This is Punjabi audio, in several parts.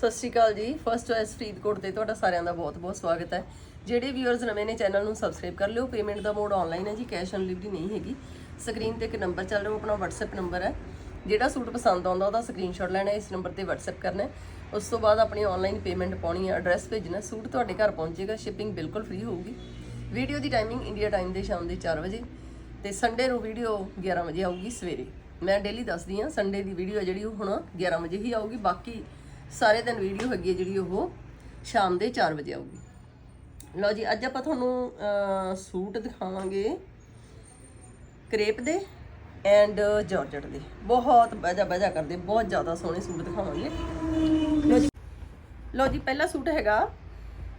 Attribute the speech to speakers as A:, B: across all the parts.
A: ਸਤਿ ਸ਼੍ਰੀ ਅਕਾਲ ਜੀ। ਫਸਟ ਚੋਇਸ ਫਰੀਦਕੋਟ ਤੇ ਤੁਹਾਡਾ ਸਾਰਿਆਂ ਦਾ ਬਹੁਤ-ਬਹੁਤ ਸਵਾਗਤ ਹੈ। ਜਿਹੜੇ ਵੀਅਰਸ ਨਵੇਂ ਨੇ ਚੈਨਲ ਨੂੰ ਸਬਸਕ੍ਰਾਈਬ ਕਰ ਲਿਓ। ਪੇਮੈਂਟ ਦਾ ਮੋਡ ਆਨਲਾਈਨ ਹੈ ਜੀ ਕੈਸ਼ ਔਨ ਡਿਲੀਵਰੀ ਨਹੀਂ ਹੈਗੀ। ਸਕਰੀਨ ਤੇ ਇੱਕ ਨੰਬਰ ਚੱਲ ਰਿਹਾ ਆਪਣਾ WhatsApp ਨੰਬਰ ਹੈ। ਜਿਹੜਾ ਸੂਟ ਪਸੰਦ ਆਉਂਦਾ, ਉਹਦਾ ਸਕਰੀਨਸ਼ਾਟ ਲੈਣਾ ਇਸ ਨੰਬਰ ਤੇ WhatsApp ਕਰਨਾ ਉਸ ਤੋਂ ਬਾਅਦ ਆਪਣੀ ਆਨਲਾਈਨ ਪੇਮੈਂਟ ਪਾਉਣੀ ਹੈ ਐਡਰੈਸ ਭੇਜਣਾ ਸੂਟ ਤੁਹਾਡੇ ਘਰ ਪਹੁੰਚੇਗਾ ਸ਼ਿਪਿੰਗ ਬਿਲਕੁਲ ਫ੍ਰੀ ਹੋਊਗੀ। ਵੀਡੀਓ ਦੀ ਟਾਈਮਿੰਗ ਇੰਡੀਆ ਟਾਈਮ ਦੇ ਸ਼ਾਮ ਦੇ 4 ਵਜੇ ਤੇ ਸੰਡੇ ਨੂੰ ਵੀਡੀਓ 11 ਵਜੇ ਆਊਗੀ ਸਵੇਰੇ। ਮੈਂ ਡੇਲੀ ਦੱਸਦੀ ਹਾਂ ਸੰਡੇ ਦੀ ਵੀਡੀਓ ਜਿਹੜੀ, ਉਹ ਹੁਣ 11 ਵਜੇ ਹੀ ਆਊਗੀ। ਬਾਕੀ ਸਾਰੇ ਦਿਨ ਵੀਡੀਓ ਹੈਗੀ ਹੈ ਜਿਹੜੀ ਉਹ ਸ਼ਾਮ ਦੇ 4 ਵਜੇ ਆਊਗੀ। ਲਓ ਜੀ, ਅੱਜ ਆਪਾਂ ਤੁਹਾਨੂੰ ਸੂਟ ਦਿਖਾਵਾਂਗੇ ਕ੍ਰੇਪ ਦੇ ਐਂਡ ਜਾਰਜਟ ਦੇ। ਬਹੁਤ ਬਜਾ ਬਜਾ ਕਰਦੇ, ਬਹੁਤ ਜ਼ਿਆਦਾ ਸੋਹਣੇ ਸੂਟ ਦਿਖਾਵਾਂਗੇ। ਲਓ ਜੀ ਲਓ ਜੀ, ਪਹਿਲਾ ਸੂਟ ਹੈਗਾ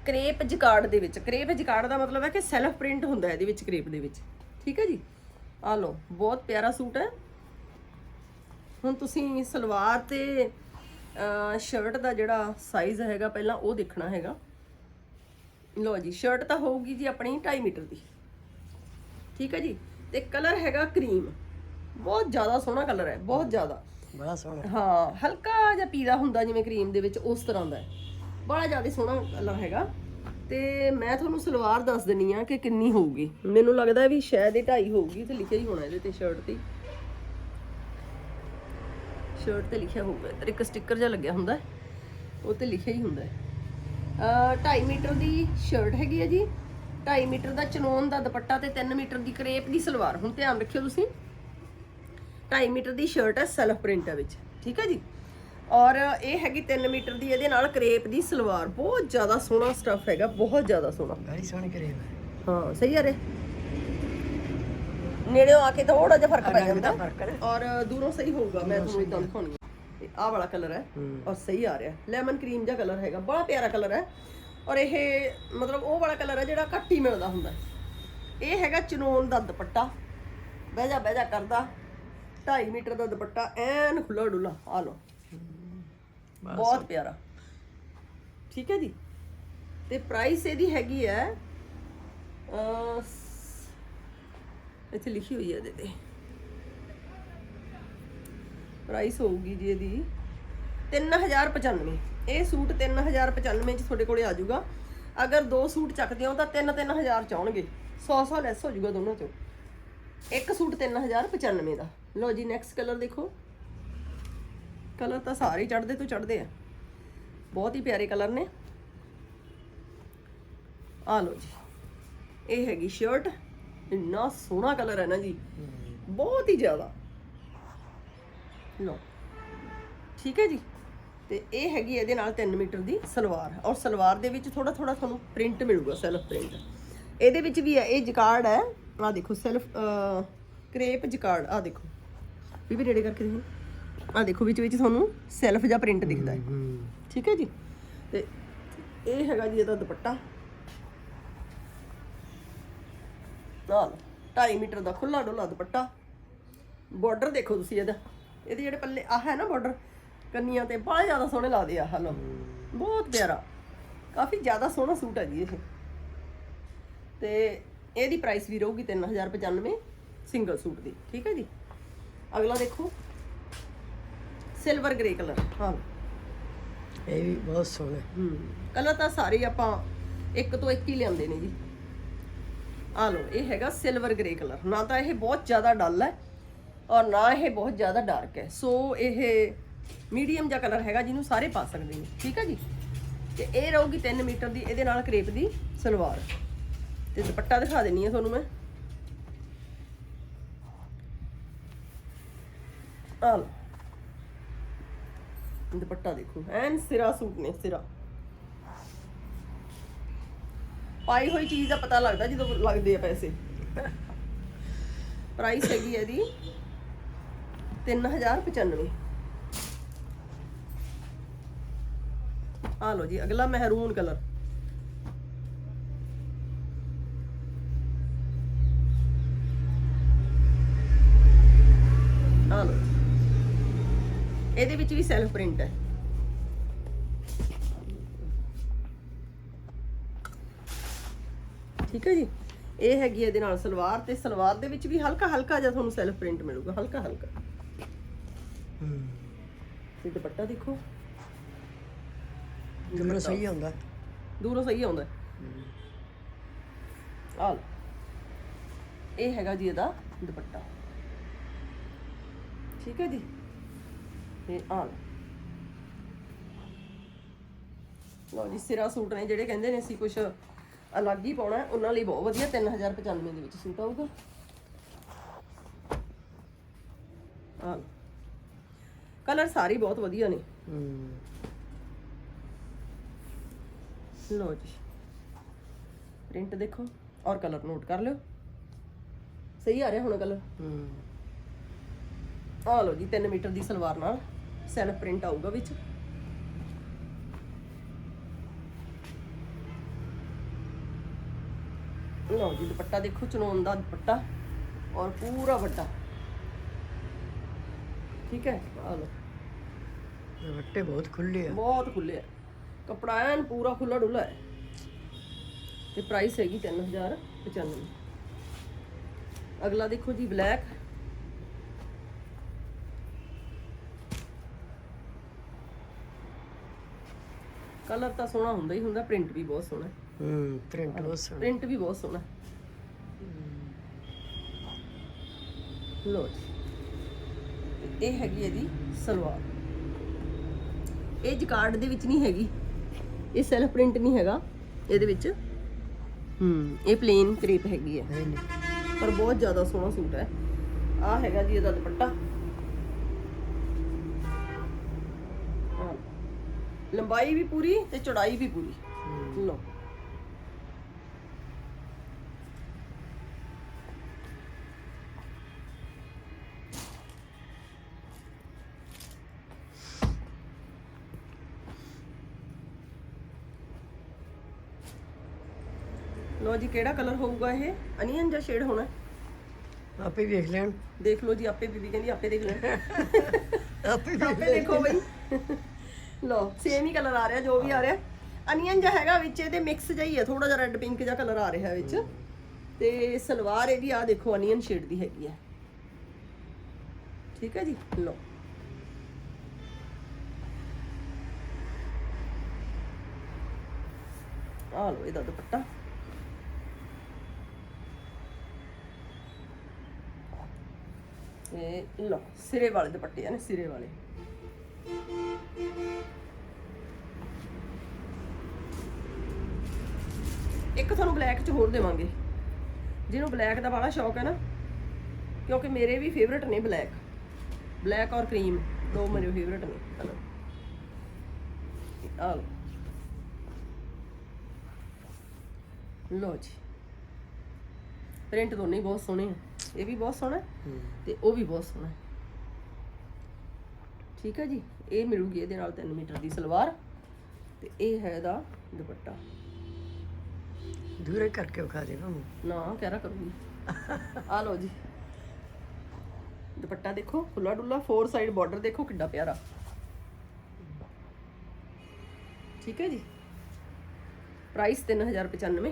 A: ਕ੍ਰੇਪ ਜਕਾਰਡ ਦੇ ਵਿੱਚ। ਕ੍ਰੇਪ ਜਕਾਰਡ ਦਾ ਮਤਲਬ ਹੈ ਕਿ ਸੈਲਫ ਪ੍ਰਿੰਟ ਹੁੰਦਾ ਇਹਦੇ ਵਿੱਚ, ਕ੍ਰੇਪ ਦੇ ਵਿੱਚ। ਠੀਕ ਹੈ ਜੀ? ਆ ਲਓ, ਬਹੁਤ ਪਿਆਰਾ ਸੂਟ ਹੈ। ਹੁਣ ਤੁਸੀਂ ਸਲਵਾਰ ਤੇ ਸ਼ਰਟ ਦਾ ਜਿਹੜਾ ਸਾਈਜ਼ ਹੈਗਾ ਪਹਿਲਾਂ ਉਹ ਦੇਖਣਾ ਹੈਗਾ। ਲਓ ਜੀ ਸ਼ਰਟ ਤਾਂ ਹੋਊਗੀ ਜੀ ਆਪਣੀ 2.5 ਮੀਟਰ ਦੀ। ਠੀਕ ਹੈ ਜੀ? ਤੇ ਕਲਰ ਹੈਗਾ ਕਰੀਮ ਬਹੁਤ ਜ਼ਿਆਦਾ ਸੋਹਣਾ ਕਲਰ ਹੈ ਬਹੁਤ ਜ਼ਿਆਦਾ।
B: ਬੜਾ ਸੋਹਣਾ।
A: ਹਾਂ ਹਲਕਾ ਜਿਹਾ ਪੀਲਾ ਹੁੰਦਾ ਜਿਵੇਂ ਕਰੀਮ ਦੇ ਵਿੱਚ ਉਸ ਤਰ੍ਹਾਂ ਦਾ ਹੈ। ਬੜਾ ਜ਼ਿਆਦਾ ਸੋਹਣਾ ਕਲਰ ਹੈਗਾ। ਤੇ ਮੈਂ ਤੁਹਾਨੂੰ ਸਲਵਾਰ ਦੱਸ ਦਿੰਨੀ ਆ ਕਿ ਕਿੰਨੀ ਹੋਊਗੀ। ਮੈਨੂੰ ਲੱਗਦਾ ਵੀ ਸ਼ਾਇਦ ਇਹ 2.5 ਹੋਊਗੀ ਤੇ ਲਿਖਿਆ ਹੀ ਹੋਣਾ ਇਹਦੇ ਤੇ ਸ਼ਰਟ ਤੇ ਸ਼ਰਟ ਤੇ ਲਿਖਿਆ ਹੋਊਗਾ ਇੱਧਰ ਇੱਕ ਸਟicker ਜਿਹਾ ਲੱਗਿਆ ਹੁੰਦਾ। ਉਹ ਤੇ ਲਿਖਿਆ ਹੀ ਹੁੰਦਾ ਹੈ। ਅ 2.5 ਮੀਟਰ ਦੀ ਸ਼ਰਟ ਹੈਗੀ ਹੈ ਜੀ। 2.5 ਮੀਟਰ ਦਾ ਚਨੋਨ ਦਾ ਦੁਪੱਟਾ ਤੇ 3 ਮੀਟਰ ਦੀ ਕਰੇਪ ਦੀ ਸਲਵਾਰ। ਹੁਣ ਧਿਆਨ ਰੱਖਿਓ ਤੁਸੀਂ। 2.5 ਮੀਟਰ ਦੀ ਸ਼ਰਟ ਹੈ ਸੈਲਫ ਪ੍ਰਿੰਟ ਹੈ ਵਿੱਚ। ਠੀਕ ਹੈ ਜੀ। ਔਰ ਇਹ ਹੈਗੀ 3 ਮੀਟਰ ਦੀ। ਇਹਦੇ ਨਾਲ ਕਰੇਪ ਦੀ ਸਲਵਾਰ। ਬਹੁਤ ਜ਼ਿਆਦਾ ਸੋਹਣਾ ਸਟੱਫ ਹੈਗਾ। ਬਹੁਤ ਜ਼ਿਆਦਾ ਸੋਹਣਾ।
B: ਬੜੀ ਸੋਹਣੀ ਕਰੀਬ ਹੈ।
A: ਹਾਂ ਸਹੀ ਆ ਰੇ। ਨੇੜਿਓਂ ਆ ਕੇ ਥੋੜਾ ਜਿਹਾ ਫ਼ਰਕ ਪੈ ਜਾਂਦਾ। ਔਰ ਦੂਰੋਂ ਸਹੀ ਹੋਊਗਾ ਮੈਂ ਤੁਹਾਨੂੰ ਇਦਾਂ ਦਿਖਾਉਣੀ ਆਹ ਵਾਲਾ ਕਲਰ ਹੈ ਔਰ ਸਹੀ ਆ ਰਿਹਾ। ਲੈਮਨ ਕਰੀਮ ਜਿਹਾ ਕਲਰ ਹੈਗਾ ਬੜਾ ਪਿਆਰਾ ਕਲਰ ਹੈ। ਔਰ ਇਹ ਮਤਲਬ ਉਹ ਵਾਲਾ ਕਲਰ ਹੈ ਜਿਹੜਾ ਘੱਟ ਹੀ ਮਿਲਦਾ ਹੁੰਦਾ। ਇਹ ਹੈਗਾ ਚਨੋਨ ਦਾ ਦੁਪੱਟਾ। ਬਹਿ ਜਾ ਬਹਿ ਜਾ ਕਰਦਾ। 2.5 ਮੀਟਰ ਦਾ ਦੁਪੱਟਾ ਐਨ ਖੁੱਲਾ ਡੁੱਲਾ ਆ ਲਓ। ਬਹੁਤ ਪਿਆਰਾ। ਠੀਕ ਹੈ ਜੀ? ਤੇ ਪ੍ਰਾਈਸ ਇਹਦੀ ਹੈਗੀ ਹੈ ਇੱਥੇ ਲਿਖੀ ਹੋਈ ਹੈ ਇਹਦੇ ਤੇ। ਪ੍ਰਾਈਸ ਹੋਊਗੀ ਜੀ ਇਹਦੀ 3095 ਇਹ ਸੂਟ 3095 ਚ ਤੁਹਾਡੇ ਕੋਲੇ ਆ ਜਾਊਗਾ। ਅਗਰ ਦੋ ਸੂਟ ਚੱਕਦੇ ਹੋ ਤਾਂ 3 3000 ਚ ਆਉਣਗੇ। 100 100 ਲੈਸ ਹੋ ਜਾਊਗਾ ਦੋਨਾਂ ਚੋਂ। ਇੱਕ ਸੂਟ 3095 ਦਾ। ਲਓ ਜੀ ਨੈਕਸਟ ਕਲਰ ਦੇਖੋ। ਕਲਰ ਤਾਂ ਸਾਰੇ ਚੜਦੇ ਤੋਂ ਚੜਦੇ ਆ। ਬਹੁਤ ਹੀ ਪਿਆਰੇ ਕਲਰ ਨੇ। ਆ ਲਓ ਜੀ। ਇਹ ਹੈਗੀ ਸ਼ਰਟ ਇੰਨਾ ਸੋਹਣਾ ਕਲਰ ਹੈ ਨਾ ਜੀ। ਬਹੁਤ ਹੀ ਜ਼ਿਆਦਾ। ਲਓ ਠੀਕ ਹੈ ਜੀ। ਤੇ ਇਹ ਹੈਗੀ ਇਹਦੇ ਨਾਲ 3 ਮੀਟਰ ਦੀ ਸਲਵਾਰ। ਔਰ ਸਲਵਾਰ ਦੇ ਵਿੱਚ ਥੋੜਾ ਥੋੜਾ ਤੁਹਾਨੂੰ ਪ੍ਰਿੰਟ ਮਿਲੂਗਾ ਸੈਲਫ ਪ੍ਰਿੰਟ ਇਹਦੇ ਵਿੱਚ ਵੀ ਹੈ ਇਹ ਜਕਾਰਡ ਹੈ। ਆ ਦੇਖੋ ਸੈਲਫ ਕ੍ਰੇਪ ਜਕਾਰਡ। ਆ ਦੇਖੋ। ਵੀ ਵੀ ਰੇੜੇ ਕਰਕੇ ਦੇਖੋ ਆ ਦੇਖੋ ਵਿੱਚ ਵਿੱਚ ਤੁਹਾਨੂੰ ਸੈਲਫ ਜਾਂ ਪ੍ਰਿੰਟ ਦਿਖਦਾ ਹੂੰ। ਠੀਕ ਹੈ ਜੀ। ਤੇ ਇਹ ਹੈਗਾ ਜੀ ਇਹਦਾ ਦੁਪੱਟਾ। ਨਾਲ 2.5 ਮੀਟਰ ਦਾ ਖੁੱਲਾ ਡੁੱਲਾ ਦੁਪੱਟਾ। ਬਾਰਡਰ ਦੇਖੋ ਤੁਸੀਂ ਇਹਦਾ। ਇਹਦੇ ਜਿਹੜੇ ਪੱਲੇ ਆਹ ਹੈ ਨਾ ਬਾਰਡਰ ਕੰਨੀਆਂ ਤੇ ਬੜਾ ਜ਼ਿਆਦਾ ਸੋਹਣੇ ਲੱਗਦੇ ਆ ਹਲੋ। ਬਹੁਤ ਪਿਆਰਾ। ਕਾਫੀ ਜ਼ਿਆਦਾ ਸੋਹਣਾ ਸੂਟ ਹੈ ਜੀ ਇਹ। ਤੇ ਇਹਦੀ ਪ੍ਰਾਈਸ ਵੀ ਰਹੂਗੀ 3095 ਸਿੰਗਲ ਸੂਟ ਦੀ। ਠੀਕ ਹੈ ਜੀ? ਅਗਲਾ ਦੇਖੋ। ਸਿਲਵਰ ਗ੍ਰੇ ਕਲਰ ਹਾਂ।
B: ਇਹ ਵੀ ਬਹੁਤ ਸੋਹਣਾ।
A: ਹੂੰ। ਕਲਰ ਤਾਂ ਸਾਰੇ ਆਪਾਂ ਇੱਕ ਤੋਂ ਇੱਕ ਹੀ ਲਿਆਂਦੇ ਨੇ ਜੀ। ਆ ਲਓ, ਇਹ ਹੈਗਾ ਸਿਲਵਰ ਗ੍ਰੇ ਕਲਰ ਨਾ ਤਾਂ ਇਹ ਬਹੁਤ ਜ਼ਿਆਦਾ ਡਲ ਹੈ ਔਰ ਨਾ ਇਹ ਬਹੁਤ ਜ਼ਿਆਦਾ ਡਾਰਕ ਹੈ। ਸੋ ਇਹ ਮੀਡੀਅਮ ਜਿਹਾ ਕਲਰ ਹੈਗਾ ਜਿਹਨੂੰ ਸਾਰੇ ਪਾ ਸਕਦੇ ਨੇ। ਠੀਕ ਹੈ ਜੀ? ਤੇ ਇਹ ਰਹੂਗੀ 3 ਮੀਟਰ ਦੀ, ਇਹਦੇ ਨਾਲ ਕਰੇਪ ਦੀ ਸਲਵਾਰ। ਤੇ ਦੁਪੱਟਾ ਦਿਖਾ ਦਿੰਨੀ ਆ ਤੁਹਾਨੂੰ ਮੈਂ। ਆ ਲਓ। ਦੁਪੱਟਾ ਦੇਖੋ, ਐਨ ਸਿਰਾ ਸੂਟ ਨੇ, ਸਿਰਾ। ਪਾਈ ਹੋਈ ਚੀਜ਼ ਦਾ ਪਤਾ ਲੱਗਦਾ ਜਦੋਂ ਲੱਗਦੇ ਆ ਪੈਸੇ। ਪ੍ਰਾਈਸ ਹੈਗੀ ਇਹਦੀ 3095 ਆ ਲਓ ਜੀ, ਅਗਲਾ ਮਹਿਰੂਨ ਕਲਰ। ਆ ਲਓ। ਇਹਦੇ ਵਿੱਚ ਵੀ ਸੈਲਫ ਪ੍ਰਿੰਟ ਹੈ। ਠੀਕ ਹੈ ਜੀ? ਇਹ ਹੈਗੀ ਇਹਦੇ ਨਾਲ ਸਲਵਾਰ ਤੇ ਸਲਵਾਰ ਦੇ ਵਿੱਚ ਵੀ ਹਲਕਾ ਹਲਕਾ ਜਿਹਾ ਤੁਹਾਨੂੰ ਸੈਲਫ ਪ੍ਰਿੰਟ ਮਿਲੂਗਾ ਹਲਕਾ ਹਲਕਾ।
B: ਹੂੰ
A: ਤੇ ਦੁਪੱਟਾ ਦੇਖੋ।
B: ਜਿਵੇਂ ਸਹੀ ਹੁੰਦਾ
A: ਦੂਰੋਂ ਸਹੀ ਆਉਂਦਾ। ਆ ਇਹ ਹੈਗਾ ਜੀ ਇਹਦਾ ਦੁਪੱਟਾ। ਠੀਕ ਹੈ ਜੀ? ਤੇ ਆ ਲਓ। ਲਓ ਜੀ ਸਿਰਾ ਸੂਟ ਨੇ ਜਿਹੜੇ ਕਹਿੰਦੇ ਨੇ ਅਸੀਂ ਕੁਝ ਅਲੱਗ ਹੀ ਪਾਉਣਾ ਉਹਨਾਂ ਲਈ ਬਹੁਤ ਵਧੀਆ 3095 ਦੇ ਵਿੱਚ ਸੂਟ ਆਊਗਾ। ਆ ਕਲਰ ਸਾਰੇ ਬਹੁਤ ਵਧੀਆ ਨੇ। ਲਓ ਜੀ। ਪ੍ਰਿੰਟ ਦੇਖੋ ਔਰ ਕਲਰ ਨੋਟ ਕਰ ਲਿਓ। ਸਹੀ ਆ ਰਿਹਾ ਹੁਣ ਕਲਰ
B: ਹੂੰ।
A: ਆ ਲਓ ਜੀ 3 ਮੀਟਰ ਦੀ ਸਲਵਾਰ ਨਾਲ ਸੈਲਫ ਪ੍ਰਿੰਟ ਆਊਗਾ ਵਿੱਚ। ਲਓ ਜੀ ਦੁਪੱਟਾ ਦੇਖੋ ਚਨੋਨ ਦਾ ਦੁਪੱਟਾ ਔਰ ਪੂਰਾ ਵੱਡਾ। ਠੀਕ ਹੈ? ਆ ਲਓ।
B: ਦੁਪੱਟੇ ਬਹੁਤ ਖੁੱਲੇ ਆ।
A: ਬਹੁਤ ਖੁੱਲਿਆ ਕਪੜਾ ਐਨ ਪੂਰਾ ਖੁੱਲਾ ਡੁੱਲਾ ਹੈ। ਤੇ ਪ੍ਰਾਈਸ ਹੈਗੀ 3095 ਅਗਲਾ ਦੇਖੋ ਜੀ ਬਲੈਕ ਕਲਰ ਤਾਂ ਸੋਹਣਾ ਹੁੰਦਾ ਹੀ ਹੁੰਦਾ ਪ੍ਰਿੰਟ ਵੀ ਬਹੁਤ ਸੋਹਣਾ
B: ਹੂੰ। ਪ੍ਰਿੰਟ ਬਹੁਤ ਸੋਹਣਾ।
A: ਪ੍ਰਿੰਟ ਵੀ ਬਹੁਤ ਸੋਹਣਾ। ਲੋ ਜੀ। ਇਹ ਹੈਗੀ ਇਹਦੀ ਸਲਵਾਰ। ਇਹ ਜਕਾਰਡ ਦੇ ਵਿੱਚ ਨਹੀਂ ਹੈਗੀ। ਇਹ ਸੈਲਫ ਪ੍ਰਿੰਟ ਨਹੀਂ ਹੈਗਾ। ਇਹਦੇ ਵਿੱਚ ਹੂੰ। ਇਹ ਪਲੇਨ ਕ੍ਰੇਪ ਹੈਗੀ ਹੈ। ਪਰ ਬਹੁਤ ਜ਼ਿਆਦਾ ਸੋਹਣਾ ਸੂਟ ਹੈ। ਆ ਹੈਗਾ ਜੀ ਇਹਦਾ ਦੁਪੱਟਾ। ਲੰਬਾਈ ਵੀ ਪੂਰੀ ਤੇ ਚੌੜਾਈ ਵੀ ਪੂਰੀ। ਲੋ ਜੀ ਕਿਹੜਾ ਕਲਰ ਹੋਊਗਾ ਇਹ? ਅਨੀਅਨ ਜਾਂ ਸ਼ੇਡ ਹੋਣਾ?
B: ਆਪੇ ਵੇਖ ਲੈਣ।
A: ਦੇਖ ਲਓ ਜੀ ਆਪੇ ਬੀਬੀ ਕਹਿੰਦੀ ਆਪੇ ਦੇਖ ਲੈ
B: ਆਪੇ ਵੇਖ
A: ਆਪੇ ਦੇਖੋ ਬਈ। ਲੋ ਸੇਮ ਹੀ ਕਲਰ ਆ ਰਿਹਾ ਜੋ ਵੀ ਆ ਰਿਹਾ। ਅਨੀਅਨ ਜਿਹਾ ਹੈਗਾ ਵਿੱਚ ਇਹਦੇ ਮਿਕਸ ਜਿਹਾ ਹੀ ਹੈ ਥੋੜਾ ਜਿਹਾ ਰੈੱਡ ਪਿੰਕ ਜਿਹਾ ਕਲਰ ਆ ਰਿਹਾ ਵਿੱਚ। ਤੇ ਸਲਵਾਰ ਇਹਦੀ ਆ ਦੇਖੋ ਅਨੀਅਨ ਸ਼ੇਡ ਦੀ ਹੈਗੀ ਹੈ ਠੀਕ ਹੈ ਜੀ? ਲੋ ਆ ਲੋ ਇਹਦਾ ਦੁਪੱਟਾ। ਇਹ ਲੋ ਸਿਰੇ ਵਾਲੇ ਦੁਪੱਟੇ ਆ ਨੇ, ਸਿਰੇ ਵਾਲੇ। ਇੱਕ ਤੁਹਾਨੂੰ ਬਲੈਕ ਚ ਹੋਰ ਦੇਵਾਂਗੇ। ਜਿਹਨੂੰ ਬਲੈਕ ਦਾ ਬੜਾ ਸ਼ੌਕ ਹੈ ਨਾ, ਕਿਉਂਕਿ ਮੇਰੇ ਵੀ ਫੇਵਰਟ ਨੇ ਬਲੈਕ ਬਲੈਕ ਔਰ ਕਰੀਮ ਦੋ ਮੇਰੇ ਫੇਵਰਟ ਨੇ ਕਲਰ ਆ ਲਓ। ਲੋ ਜੀ। ਪ੍ਰਿੰਟ ਦੋਨੇ ਹੀ ਬਹੁਤ ਸੋਹਣੇ ਆ। ਇਹ ਵੀ ਬਹੁਤ ਸੋਹਣਾ ਹੈ ਤੇ ਉਹ ਵੀ ਬਹੁਤ ਸੋਹਣਾ ਹੈ। ਠੀਕ ਹੈ ਜੀ ਇਹ ਮਿਲੂਗੀ ਇਹਦੇ ਨਾਲ 3 ਮੀਟਰ ਦੀ ਸਲਵਾਰ ਤੇ ਇਹ ਹੈ ਇਹਦਾ ਦੁਪੱਟਾ।
B: ਦੂਰੇ ਕਰਕੇ ਵਿਖਾ ਦੇ ਨਾ
A: ਨਾ ਕਹਿਰਾ ਕਰੂੰਗੀ? ਆ ਲਓ ਜੀ। ਦੁਪੱਟਾ ਦੇਖੋ ਖੁੱਲਾ ਡੁੱਲਾ ਫੋਰ ਸਾਈਡ ਬਾਰਡਰ ਦੇਖੋ ਕਿੱਡਾ ਪਿਆਰਾ। ਠੀਕ ਹੈ ਜੀ। ਪ੍ਰਾਈਸ 3095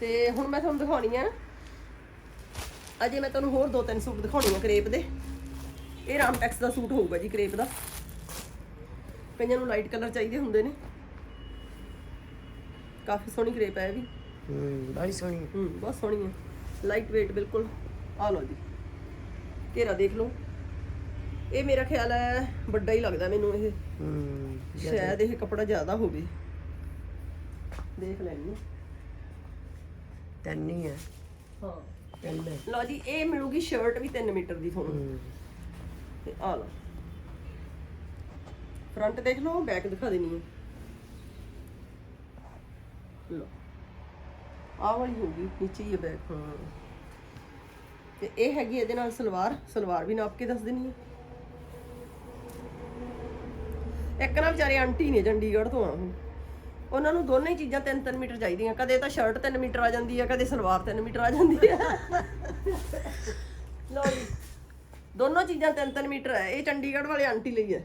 A: ਤੇ ਹੁਣ ਮੈਂ ਤੁਹਾਨੂੰ ਦਿਖਾਉਣੀ ਆ ਅਜੇ ਮੈਂ ਤੁਹਾਨੂੰ ਹੋਰ ਦੋ ਤਿੰਨ ਸੂਟ ਦਿਖਾਉਣੀ ਆ ਕਰੇਪ ਦੇ। ਇਹ ਰਾਮਟੈਕਸ ਦਾ ਸੂਟ ਹੋਊਗਾ ਜੀ ਕਰੇਪ ਦਾ। ਕਈਆਂ ਨੂੰ ਲਾਈਟ ਕਲਰ ਚਾਹੀਦੇ ਹੁੰਦੇ ਨੇ। ਕਾਫੀ ਸੋਹਣੀ ਕਰੇਪ ਹੈ ਇਹ ਵੀ।
B: ਹੂੰ ਬੜੀ ਸੋਹਣੀ।
A: ਹੂੰ ਬਹੁਤ ਸੋਹਣੀ ਹੈ ਲਾਈਟ weight ਬਿਲਕੁਲ। ਆ ਲਓ ਜੀ। ਘੇਰਾ ਦੇਖ ਲਓ। ਇਹ ਮੇਰਾ ਖਿਆਲ ਹੈ ਵੱਡਾ ਹੀ ਲੱਗਦਾ ਮੈਨੂੰ ਇਹ।
B: ਹੂੰ
A: ਸ਼ਾਇਦ ਇਹ ਕਪੜਾ ਜ਼ਿਆਦਾ ਹੋਵੇ। ਦੇਖ ਲੈਣੀ
B: ਤੰਨੀ ਹੈ
A: ਹੈ। ਲਓ ਜੀ ਇਹ ਮਿਲੂਗੀ ਸ਼ਰਟ ਵੀ 3 ਮੀਟਰ ਦੀ ਤੁਹਾਨੂੰ ਤੇ ਆ ਲਓ। ਫਰੰਟ ਦੇਖ ਲਓ ਬੈਕ ਦਿਖਾ ਦੇਣੀ ਹੈ। ਲਓ। ਆਹ ਵਾਲੀ ਹੋਊਗੀ ਨੀਚੇ ਹੈ ਬੈਕ ਹਾਂ। ਤੇ ਇਹ ਹੈਗੀ ਇਹਦੇ ਨਾਲ ਸਲਵਾਰ ਸਲਵਾਰ ਵੀ ਨਾਪ ਕੇ ਦੱਸ ਦੇਣੀ ਹੈ। ਇੱਕ ਨਾ ਵਿਚਾਰੇ ਆਂਟੀ ਨੇ ਚੰਡੀਗੜ੍ਹ ਤੋਂ ਆ। ਉਹ ਉਹਨਾਂ ਨੂੰ ਦੋਨੇ ਹੀ ਚੀਜ਼ਾਂ 3-3 ਮੀਟਰ ਚਾਹੀਦੀਆਂ। ਕਦੇ ਤਾਂ ਸ਼ਰਟ 3 ਮੀਟਰ ਆ ਜਾਂਦੀ ਹੈ ਕਦੇ ਸਲਵਾਰ 3 ਮੀਟਰ ਆ ਜਾਂਦੀ ਹੈ ਲਓ ਜੀ ਦੋਨੋਂ ਚੀਜ਼ਾਂ 3-3 ਮੀਟਰ ਹੈ ਇਹ ਚੰਡੀਗੜ੍ਹ ਵਾਲੇ ਆਂਟੀ ਲਈ ਹੈ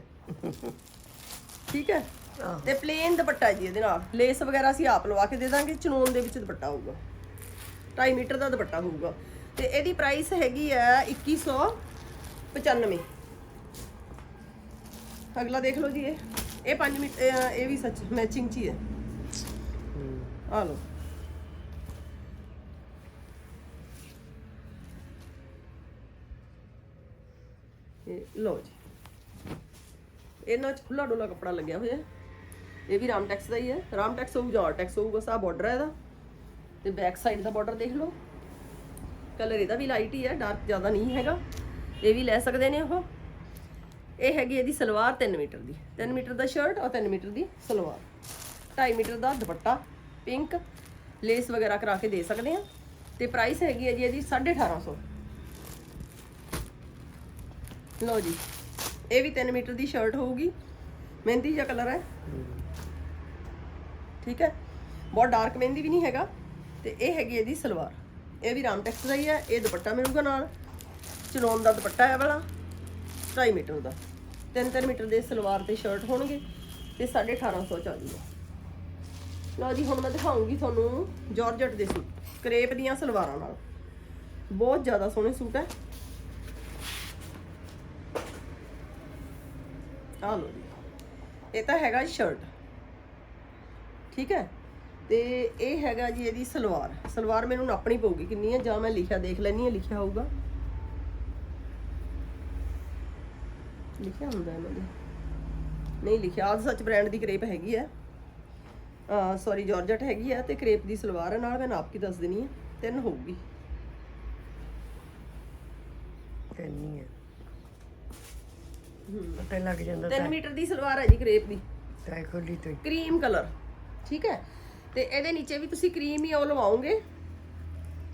A: ਠੀਕ ਹੈ? ਤੇ ਪਲੇਨ ਦੁਪੱਟਾ ਜੀ ਇਹਦੇ ਨਾਲ। ਲੇਸ ਵਗੈਰਾ ਅਸੀਂ ਆਪ ਲਵਾ ਕੇ ਦੇ ਦਾਂਗੇ ਚਨੋਨ ਦੇ ਵਿੱਚ ਦੁਪੱਟਾ ਹੋਊਗਾ। 2.5 ਮੀਟਰ ਦਾ ਦੁਪੱਟਾ ਹੋਊਗਾ। ਤੇ ਇਹਦੀ ਪ੍ਰਾਈਸ ਹੈਗੀ ਹੈ 2195 ਅਗਲਾ ਦੇਖ ਲਓ ਜੀ ਇਹ। ਇਹ 5 ਮੀਟਰ ਇਹ ਵੀ ਸੱਚ ਮੈਚਿੰਗ ਚ ਹੈ ਹੂੰ ਆ ਲਓ ਇਹ ਲਓ ਜੀ। ਇਹਨਾਂ ਚ ਖੁੱਲਾ ਡੋਲਾ ਕੱਪੜਾ ਲੱਗਿਆ ਹੋਇਆ। ਇਹ ਵੀ ਰਾਮ ਟੈਕਸ ਦਾ ਹੀ ਹੈ। ਰਾਮਟੈਕਸ ਹੋਊ ਜਾਂ ਆਰਟੈਕਸ ਹੋਊਗਾ ਸਾ ਬਾਰਡਰ ਹੈ ਇਹਦਾ। ਤੇ ਬੈਕ ਸਾਈਡ ਦਾ ਬਾਰਡਰ ਦੇਖ ਲਓ। ਕਲਰ ਇਹਦਾ ਵੀ ਲਾਈਟ ਹੀ ਹੈ ਡਾਰਕ ਜ਼ਿਆਦਾ ਨਹੀਂ ਹੈਗਾ। ਇਹ ਵੀ ਲੈ ਸਕਦੇ ਨੇ ਉਹ। ਇਹ ਹੈਗੀ ਇਹਦੀ ਸਲਵਾਰ 3 ਮੀਟਰ ਦੀ। 3 ਮੀਟਰ ਦਾ ਸ਼ਰਟ ਔਰ 3 ਮੀਟਰ ਦੀ ਸਲਵਾਰ। 2.5 ਮੀਟਰ ਦਾ ਦੁਪੱਟਾ। ਪਿੰਕ ਲੇਸ ਵਗੈਰਾ ਕਰਾ ਕੇ ਦੇ ਸਕਦੇ ਆ ਤੇ ਪ੍ਰਾਈਸ ਹੈਗੀ ਹੈ ਜੀ ਇਹਦੀ 1850 ਲਓ ਜੀ, ਇਹ ਵੀ 3 ਮੀਟਰ ਦੀ ਸ਼ਰਟ ਹੋਊਗੀ। ਮਹਿੰਦੀ ਜਿਹਾ ਕਲਰ ਹੈ। ਠੀਕ ਹੈ। ਬਹੁਤ ਡਾਰਕ ਮਹਿੰਦੀ ਵੀ ਨਹੀਂ ਹੈਗਾ। ਤੇ ਇਹ ਹੈਗੀ ਇਹਦੀ ਸਲਵਾਰ। ਇਹ ਵੀ ਰਾਮ ਰਾਮਟੈਕਸ ਦਾ ਹੀ ਹੈ। ਇਹ ਦੁਪੱਟਾ ਮਿਲੂਗਾ ਨਾਲ। ਚਨੋਨ ਦਾ ਦੁਪੱਟਾ ਹੈ ਵਾਲਾ। 2.5 ਮੀਟਰ ਦਾ। 3-3 ਮੀਟਰ ਦੇ ਸਲਵਾਰ ਤੇ ਸ਼ਰਟ ਹੋਣਗੇ। ਤੇ 1850 ਚ ਆ ਜੂਗਾ ਲਓ ਜੀ, ਹੁਣ ਮੈਂ ਦਿਖਾਉਂਗੀ ਤੁਹਾਨੂੰ ਜਾਰਜਟ ਦੇ ਸੂਟ, ਕਰੇਪ ਦੀਆਂ ਸਲਵਾਰਾਂ ਨਾਲ। ਬਹੁਤ ਜ਼ਿਆਦਾ ਸੋਹਣੇ ਸੂਟ ਹੈ। ਆ ਲਓ ਜੀ, ਇਹ ਤਾਂ ਹੈਗਾ ਸ਼ਰਟ ਠੀਕ ਹੈ? ਤੇ ਇਹ ਹੈਗਾ ਜੀ ਇਹਦੀ ਸਲਵਾਰ। ਸਲਵਾਰ ਮੈਨੂੰ ਨਾਪਣੀ ਪਊਗੀ ਕਿੰਨੀ ਹੈ, ਜਾਂ ਮੈਂ ਲਿਖਿਆ, ਦੇਖ ਲੈਣੀ ਹੈ, ਲਿਖਿਆ ਹੋਊਗਾ। ਲਿਖਿਆ ਹੁੰਦਾ ਇਹਨਾਂ ਦੇ। ਨਹੀਂ ਲਿਖਿਆ, ਆਹ ਸੱਚ ਬ੍ਰਾਂਡ ਦੀ ਕਰੇਪ ਹੈਗੀ ਹੈ। ਸੌਰੀ ਜਾਰਜਟ ਹੈਗੀ ਹੈ ਤੇ ਕਰੇਪ ਦੀ ਸਲਵਾਰ ਹੈ ਨਾਲ ਮੈਂ ਨਾਪ ਕੀ ਦੱਸ ਦੇਣੀ ਹੈ ਤਿੰਨ ਹੋਊਗੀ।
B: ਕੰਨੀ ਹੈ ਪਤਾ ਲੱਗ ਜਾਂਦਾ
A: 3 ਮੀਟਰ ਦੀ ਸਲਵਾਰ ਹੈ ਜੀ ਕਰੇਪ ਦੀ।
B: ਤਾਂ ਖੋਲੀ ਤੋਂ।
A: ਕਰੀਮ ਕਲਰ ਠੀਕ ਹੈ? ਤੇ ਇਹਦੇ ਨੀਚੇ ਵੀ ਤੁਸੀਂ ਕਰੀਮ ਹੀ ਉਹ ਲਵਾਓਗੇ।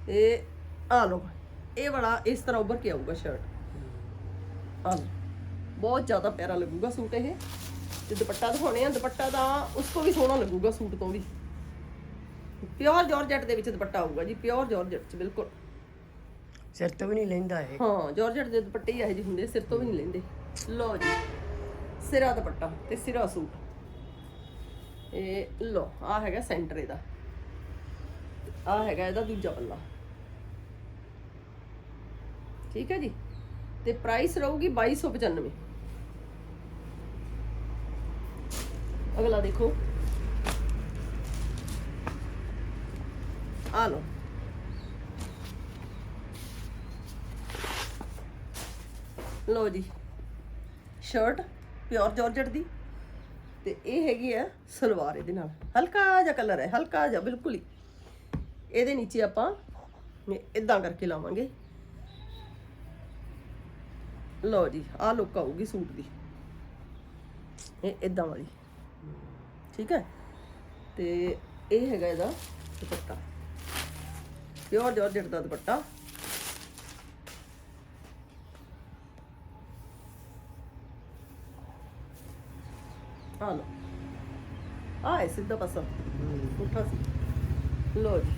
A: ਤੇ ਆ ਲਓ ਇਹ ਵਾਲਾ ਇਸ ਤਰ੍ਹਾਂ ਉੱਭਰ ਕੇ ਆਊਗਾ ਸ਼ਰਟ ਆ ਬਹੁਤ ਜ਼ਿਆਦਾ ਪਿਆਰਾ ਲੱਗੂਗਾ ਸੂਟ ਇਹ। ਤੇ ਦੁਪੱਟਾ ਦਿਖਾਉਣੇ ਆ ਦੁਪੱਟਾ ਦਾ ਉਸ ਤੋਂ ਵੀ ਸੋਹਣਾ ਲੱਗੂਗਾ ਸੂਟ ਤੋਂ ਵੀ। ਪਿਓਰ ਜਾਰਜਟ ਦੇ ਵਿੱਚ ਦੁਪੱਟਾ ਆਊਗਾ ਜੀ ਪਿਓਰ ਜਾਰਜਟ ਚ ਬਿਲਕੁਲ।
B: ਸਿਰ ਤੋਂ ਵੀ ਨਹੀਂ ਲੈਂਦਾ ਇਹ।
A: ਹਾਂ ਜਾਰਜਟ ਦੇ ਦੁਪੱਟੇ ਹੀ ਇਹੋ ਜਿਹੇ ਹੁੰਦੇ ਸਿਰ ਤੋਂ ਵੀ ਨਹੀਂ ਲੈਂਦੇ। ਲਓ ਜੀ ਸਿਰਾ ਦੁਪੱਟਾ ਤੇ ਸਿਰਾ ਸੂਟ। ਇਹ ਲਓ ਆ ਹੈਗਾ ਸੈਂਟਰ ਇਹਦਾ। ਆ ਹੈਗਾ ਇਹਦਾ ਦੂਜਾ ਪੱਲਾ। ਠੀਕ ਹੈ ਜੀ? ਤੇ ਪ੍ਰਾਈਸ ਰਹੂਗੀ 2295 ਅਗਲਾ ਦੇਖੋ। ਆ ਲਓ। ਲਓ ਜੀ ਸ਼ਰਟ ਪਿਓਰ ਜਾਰਜਟ ਦੀ। ਤੇ ਇਹ ਹੈਗੀ ਆ ਸਲਵਾਰ ਇਹਦੇ ਨਾਲ। ਹਲਕਾ ਜਿਹਾ ਕਲਰ ਹੈ, ਹਲਕਾ ਜਿਹਾ, ਬਿਲਕੁਲ ਹੀ। ਇਹਦੇ ਨੀਚੇ ਆਪਾਂ ਇਦਾਂ ਕਰਕੇ ਲਾਵਾਂਗੇ। ਲਓ ਜੀ ਆ ਲੁੱਕ ਆਊਗੀ ਸੂਟ ਦੀ। ਇਹ ਇਦਾਂ ਵਾਲੀ। ਠੀਕ ਹੈ? ਤੇ ਇਹ ਹੈਗਾ ਇਹਦਾ ਦੁਪੱਟਾ। ਪਿਓਰ ਜਾਰਜਟ ਦਾ ਦੁਪੱਟਾ। ਆ ਲਓ। ਆ ਹੈ ਸਿੱਧਾ ਪਾਸਾ। ਪੁੱਠਾ ਸੀ। ਲੋ ਜੀ।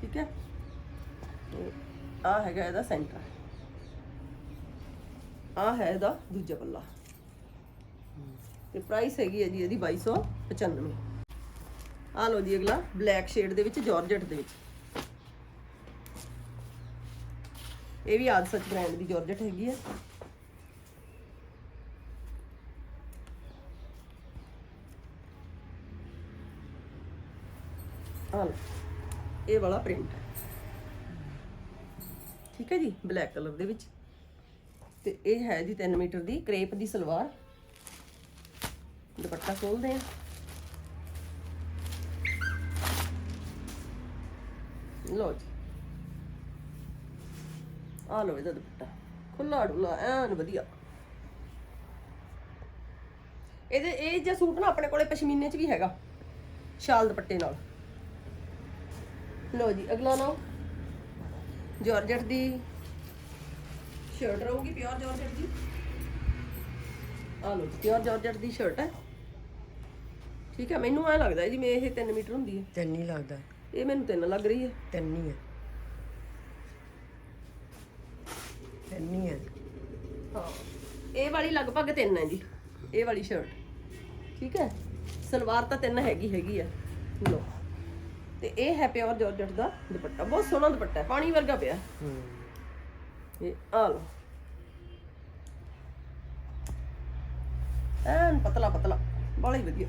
A: ਠੀਕ ਹੈ? ਆ ਹੈਗਾ ਇਹਦਾ ਸੈਂਟਰ। ਆ ਹੈ ਇਹਦਾ ਦੂਜਾ ਪੱਲਾ। ਤੇ ਪ੍ਰਾਈਸ ਹੈਗੀ ਹੈ ਜੀ ਇਹਦੀ 2295 ਆ ਲਓ ਜੀ ਅਗਲਾ ਬਲੈਕ ਸ਼ੇਡ ਦੇ ਵਿੱਚ ਜਾਰਜਟ ਦੇ ਵਿੱਚ। ਇਹ ਵੀ ਆਦ ਸੱਚ ਬ੍ਰਾਂਡ ਦੀ ਜਾਰਜਟ ਹੈਗੀ ਹੈ। ਆ ਇਹ ਵਾਲਾ ਪ੍ਰਿੰਟ ਠੀਕ ਹੈ ਜੀ ਬਲੈਕ ਕਲਰ ਦੇ ਵਿੱਚ। ਤੇ ਇਹ ਹੈ ਜੀ 3 ਮੀਟਰ ਦੀ, ਕਰੇਪ ਦੀ ਸਲਵਾਰ। ਦੁਪੱਟਾ ਖੋਲਦੇ ਆ। ਲਓ ਜੀ। ਆ ਲਓ ਇਹਦਾ ਦੁਪੱਟਾ। ਖੁੱਲਾ ਡੁੱਲਾ ਐਨ ਵਧੀਆ। ਇਹਦੇ, ਇਹ ਜਿਹਾ ਸੂਟ ਨਾ ਆਪਣੇ ਕੋਲੇ ਪਸ਼ਮੀਨੇ 'ਚ ਵੀ ਹੈਗਾ, ਸ਼ਾਲ ਦੁਪੱਟੇ ਨਾਲ। ਲੋ ਜੀ, ਅਗਲਾ ਨਾਮ ਜਾਰਜਟ ਦੀ ਸ਼ਰਟ ਰਹੂਗੀ ਪਿਓਰ ਜਾਰਜਟ ਦੀ। ਆ ਲੋ ਪਿਓਰ ਜਾਰਜਟ ਦੀ ਸ਼ਰਟ ਹੈ। ਠੀਕ ਹੈ ਮੈਨੂੰ ਐ ਲੱਗਦਾ ਹੈ ਜਿਵੇਂ ਇਹ 3 ਮੀਟਰ ਹੁੰਦੀ ਹੈ
B: ਤਿੰਨ ਨਹੀਂ ਲੱਗਦਾ।
A: ਇਹ ਮੈਨੂੰ 3 ਲੱਗ ਰਹੀ ਹੈ
B: ਤਿੰਨ ਹੀ ਹੈ ਤਿੰਨ ਹੀ ਹੈ
A: ਹਾਂ। ਇਹ ਵਾਲੀ ਲਗਭਗ 3 ਹੈ ਜੀ। ਇਹ ਵਾਲੀ ਸ਼ਰਟ ਠੀਕ ਹੈ ਸਲਵਾਰ ਤਾਂ 3 ਹੈਗੀ ਹੈਗੀ ਆ। ਲੋ ਤੇ ਇਹ ਹੈ ਪਿਓਰ ਜਾਰਜਟ ਦਾ ਦੁਪੱਟਾ। ਬਹੁਤ ਸੋਹਣਾ ਦੁਪੱਟਾ ਹੈ। ਪਾਣੀ ਵਰਗਾ ਪਿਆ।
B: ਹੂੰ।
A: ਇਹ ਆ ਲਓ। ਐਨ ਪਤਲਾ ਪਤਲਾ ਬੜਾ ਹੀ ਵਧੀਆ।